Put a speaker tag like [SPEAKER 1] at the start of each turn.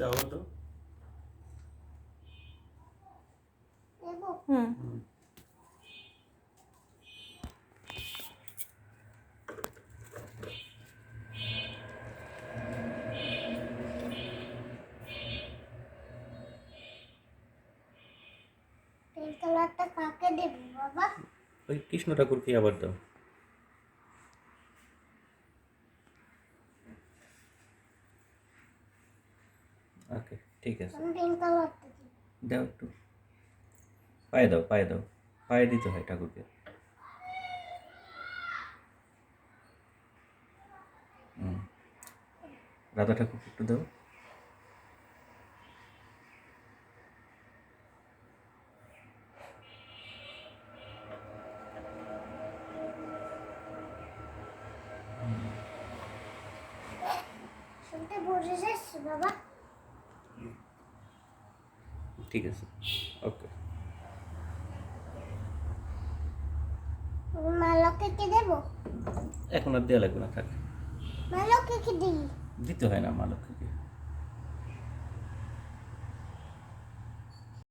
[SPEAKER 1] দাও তো?
[SPEAKER 2] হুম।
[SPEAKER 3] কালারটা কাকে দেবো বাবা?
[SPEAKER 1] ওই কৃষ্ণ ঠাকুরকে আবার দাও। ওকে ঠিক আছে। দাও একটু। পায়ে দাও পায়ে দাও। পায়ে দিতে হয় ঠাকুরকে। রাধা ঠাকুরকে একটু দাও।
[SPEAKER 3] বাবা?
[SPEAKER 1] ঠিক আছে। ওকে
[SPEAKER 3] মালকে কি দেবো?
[SPEAKER 1] এখন আর দেওয়া লাগবে না থাক।
[SPEAKER 3] মালকে কি দিই?
[SPEAKER 1] দিতে হয় না মালকে।